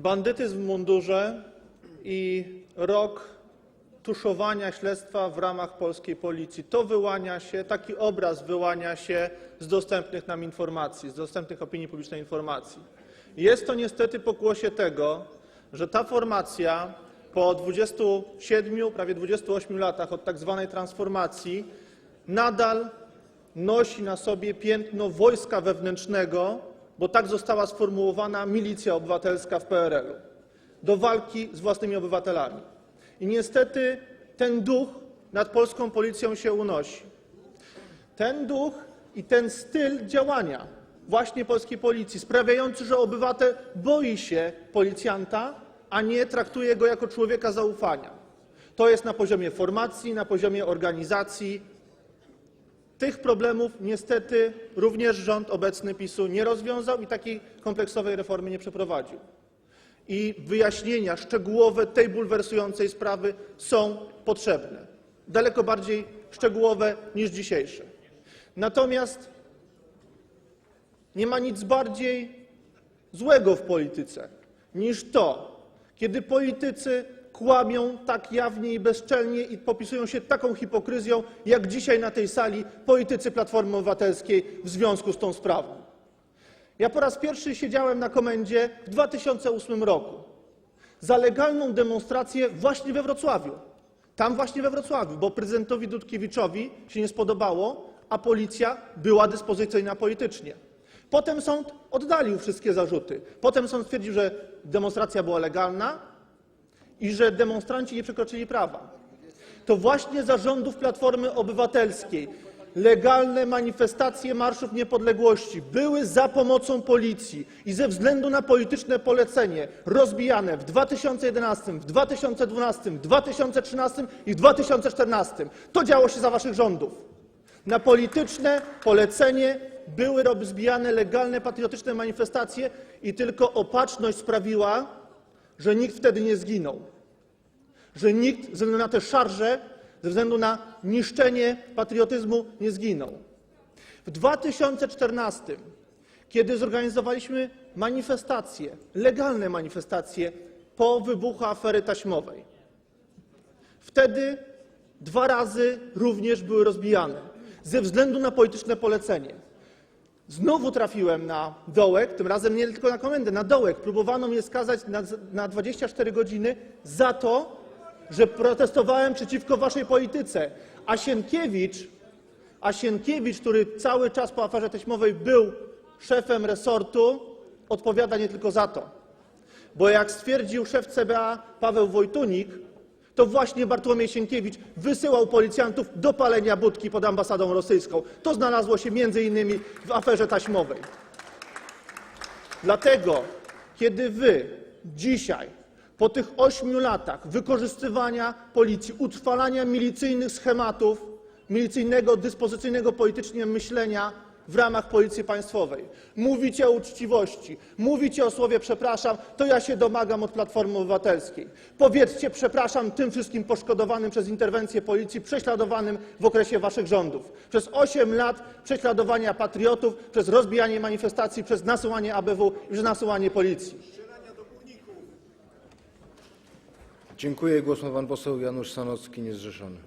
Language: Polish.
Bandytyzm w mundurze i rok tuszowania śledztwa w ramach polskiej Policji. To wyłania się, taki obraz wyłania się z dostępnych nam informacji, z dostępnych opinii publicznej informacji. Jest to niestety pokłosie tego, że ta formacja po 27, prawie 28 latach od tak zwanej transformacji nadal nosi na sobie piętno wojska wewnętrznego, bo tak została sformułowana milicja obywatelska w PRL-u, do walki z własnymi obywatelami. I niestety ten duch nad polską policją się unosi. Ten duch i ten styl działania właśnie polskiej policji, sprawiający, że obywatel boi się policjanta, a nie traktuje go jako człowieka zaufania. To jest na poziomie formacji, na poziomie organizacji. Tych problemów niestety również rząd obecny PiSu nie rozwiązał i takiej kompleksowej reformy nie przeprowadził. I wyjaśnienia szczegółowe tej bulwersującej sprawy są potrzebne, daleko bardziej szczegółowe niż dzisiejsze. Natomiast nie ma nic bardziej złego w polityce niż to, kiedy politycy kłamią tak jawnie i bezczelnie i popisują się taką hipokryzją, jak dzisiaj na tej sali politycy Platformy Obywatelskiej w związku z tą sprawą. Ja po raz pierwszy siedziałem na komendzie w 2008 roku za legalną demonstrację właśnie we Wrocławiu. Tam właśnie we Wrocławiu, bo prezydentowi Dudkiewiczowi się nie spodobało, a policja była dyspozycyjna politycznie. Potem sąd oddalił wszystkie zarzuty. Potem sąd stwierdził, że demonstracja była legalna i że demonstranci nie przekroczyli prawa. To właśnie za rządów Platformy Obywatelskiej legalne manifestacje marszów niepodległości były za pomocą policji i ze względu na polityczne polecenie rozbijane w 2011, w 2012, w 2013 i w 2014. To działo się za waszych rządów. Na polityczne polecenie były rozbijane legalne, patriotyczne manifestacje i tylko opatrzność sprawiła, że nikt wtedy nie zginął że nikt ze względu na te szarże, ze względu na niszczenie patriotyzmu nie zginął. W 2014, kiedy zorganizowaliśmy manifestacje, legalne manifestacje po wybuchu afery taśmowej, wtedy dwa razy również były rozbijane ze względu na polityczne polecenie. Znowu trafiłem na dołek, tym razem nie tylko na komendę, na dołek. Próbowano mnie skazać na, na 24 godziny za to, że protestowałem przeciwko waszej polityce. A Sienkiewicz, który cały czas po aferze taśmowej był szefem resortu, odpowiada nie tylko za to. Bo jak stwierdził szef CBA Paweł Wojtunik, to właśnie Bartłomiej Sienkiewicz wysyłał policjantów do palenia budki pod ambasadą rosyjską. To znalazło się między innymi w aferze taśmowej. Dlatego, kiedy wy dzisiaj, po tych ośmiu latach wykorzystywania policji, utrwalania milicyjnych schematów, milicyjnego, dyspozycyjnego politycznie myślenia w ramach Policji Państwowej, mówicie o uczciwości, mówicie o słowie przepraszam, to ja się domagam od Platformy Obywatelskiej. Powiedzcie przepraszam tym wszystkim poszkodowanym przez interwencję policji, prześladowanym w okresie waszych rządów. Przez osiem lat prześladowania patriotów, przez rozbijanie manifestacji, przez nasyłanie ABW i przez nasyłanie policji. Głos ma pan poseł Janusz Sanocki, niezrzeszony.